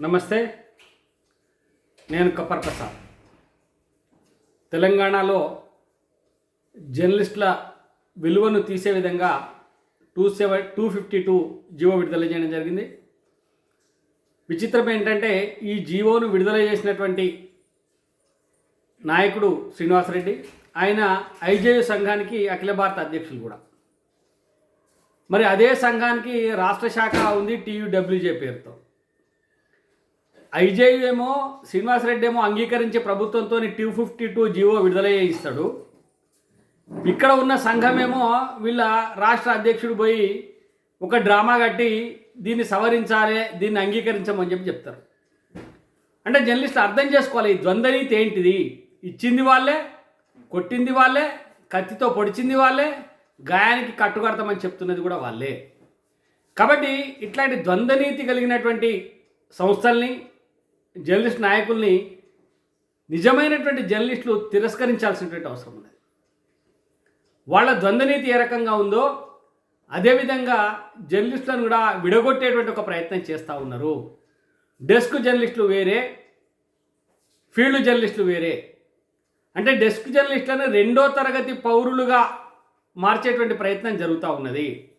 నమస్తే. నేను కప్పర్ ప్రసాద్. తెలంగాణలో జర్నలిస్టుల విలువను తీసే విధంగా two seven two fifty two G విడుదల చేయడం జరిగింది. విచిత్రం ఏంటంటే ఈ జీవోను విడుదల చేసినటువంటి నాయకుడు శ్రీనివాసరెడ్డి ఆయన ఐజేయు సంఘానికి అఖిల భారత అధ్యక్షులు కూడా. మరి అదే సంఘానికి రాష్ట్ర శాఖ ఉంది టీయూడబ్ల్యూజే పేరుతో. ఐజేయు ఏమో శ్రీనివాసరెడ్డి ఏమో అంగీకరించి ప్రభుత్వంతో టూ ఫిఫ్టీ టూ జీవో విడుదల చేయిస్తాడు ఇక్కడ ఉన్న సంఘమేమో వీళ్ళ రాష్ట్ర అధ్యక్షుడు పోయి ఒక డ్రామా కట్టి దీన్ని సవరించాలి దీన్ని అంగీకరించమని చెప్పి చెప్తారు. అంటే జర్నలిస్ట్ అర్థం చేసుకోవాలి ఈ ద్వంద్వనీతి ఏంటిది? ఇచ్చింది వాళ్ళే కొట్టింది వాళ్ళే కత్తితో పొడిచింది వాళ్ళే గాయానికి కట్టుకడతామని చెప్తున్నది కూడా వాళ్ళే. కాబట్టి ఇట్లాంటి ద్వంద్వనీతి కలిగినటువంటి సంస్థల్ని జర్నలిస్ట్ నాయకుల్ని నిజమైనటువంటి జర్నలిస్టులు తిరస్కరించాల్సినటువంటి అవసరం ఉంది వాళ్ళ ద్వంద్వనీతి ఏ రకంగా ఉందో అదేవిధంగా జర్నలిస్టులను కూడా విడగొట్టేటువంటి ఒక ప్రయత్నం చేస్తూ ఉన్నారు. డెస్క్ జర్నలిస్టులు వేరే ఫీల్డ్ జర్నలిస్టులు వేరే. అంటే డెస్క్ జర్నలిస్టులను రెండో తరగతి పౌరులుగా మార్చేటువంటి ప్రయత్నం జరుగుతూ ఉన్నది.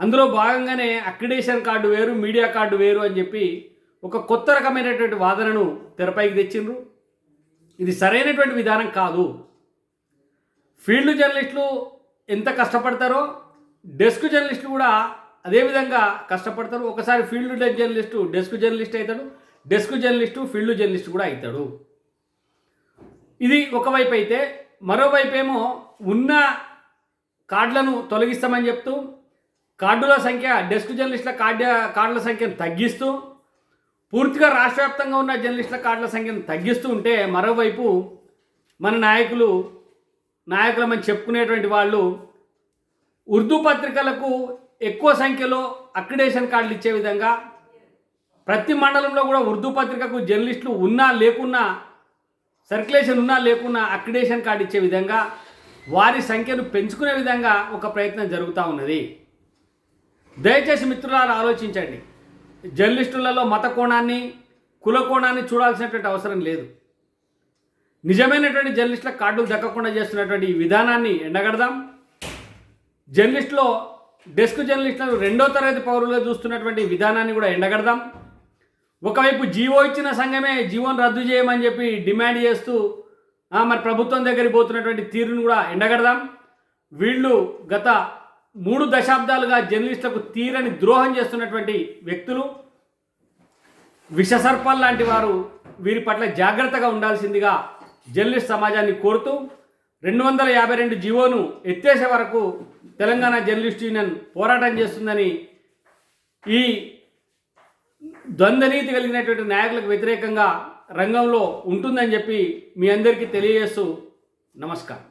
అందులో భాగంగానే అక్రిడేషన్ కార్డు వేరు మీడియా కార్డు వేరు అని చెప్పి ఒక కొత్త రకమైనటువంటి వాదనను తెరపైకి తెచ్చిండ్రు. ఇది సరైనటువంటి విధానం కాదు. ఫీల్డ్ జర్నలిస్టులు ఎంత కష్టపడతారో డెస్క్ జర్నలిస్టులు కూడా అదేవిధంగా కష్టపడతారు. ఒకసారి ఫీల్డ్ జర్నలిస్టు డెస్క్ జర్నలిస్ట్ అవుతాడు డెస్క్ జర్నలిస్టు ఫీల్డ్ జర్నలిస్ట్ కూడా అవుతాడు. ఇది ఒకవైపు అయితే మరోవైపు ఏమో ఉన్న కార్డులను తొలగిస్తామని చెప్తూ కార్డుల సంఖ్య డెస్క్ జర్నలిస్టుల కార్డు కార్డుల సంఖ్యను తగ్గిస్తూ పూర్తిగా రాష్ట్ర వ్యాప్తంగా ఉన్న జర్నలిస్టుల కార్డుల సంఖ్యను తగ్గిస్తూ ఉంటే మరోవైపు మన నాయకులు నాయకులమని చెప్పుకునేటువంటి వాళ్ళు ఉర్దూ పత్రికలకు ఎక్కువ సంఖ్యలో అక్రిడేషన్ కార్డులు ఇచ్చే విధంగా ప్రతి మండలంలో కూడా ఉర్దూ పత్రికకు జర్నలిస్టులు ఉన్నా లేకున్నా సర్క్యులేషన్ ఉన్నా లేకున్నా అక్రిడేషన్ కార్డు ఇచ్చే విధంగా వారి సంఖ్యను పెంచుకునే విధంగా ఒక ప్రయత్నం జరుగుతూ ఉన్నది. దయచేసి మిత్రులారా ఆలోచించండి. జర్నలిస్టులలో మత కోణాన్ని కుల కోణాన్ని చూడాల్సినటువంటి అవసరం లేదు. నిజమైనటువంటి జర్నలిస్టుల కార్డులు దక్కకుండా చేస్తున్నటువంటి ఈ విధానాన్ని ఎండగడదాం. జర్నలిస్టులో డెస్క్ జర్నలిస్టులను రెండో తరగతి పౌరులుగా చూస్తున్నటువంటి విధానాన్ని కూడా ఎండగడదాం. ఒకవైపు జీవో ఇచ్చిన సంఘమే జీవోను రద్దు చేయమని చెప్పి డిమాండ్ చేస్తూ మరి ప్రభుత్వం దగ్గరికి పోతున్నటువంటి తీరును కూడా ఎండగడదాం. వీళ్ళు గత మూడు దశాబ్దాలుగా జర్నలిస్టులకు తీరని ద్రోహం చేస్తున్నటువంటి వ్యక్తులు విషసర్పాలు లాంటి వారు వీరి పట్ల జాగ్రత్తగా ఉండాల్సిందిగా జర్నలిస్ట్ సమాజాన్ని కోరుతూ రెండు వందల యాభై రెండు జీవోను ఎత్తేసే వరకు తెలంగాణ జర్నలిస్ట్ యూనియన్ పోరాటం చేస్తుందని ఈ ద్వంద్వనీతి కలిగినటువంటి నాయకులకు వ్యతిరేకంగా రంగంలో ఉంటుందని చెప్పి మీ అందరికీ తెలియజేస్తూ నమస్కారం.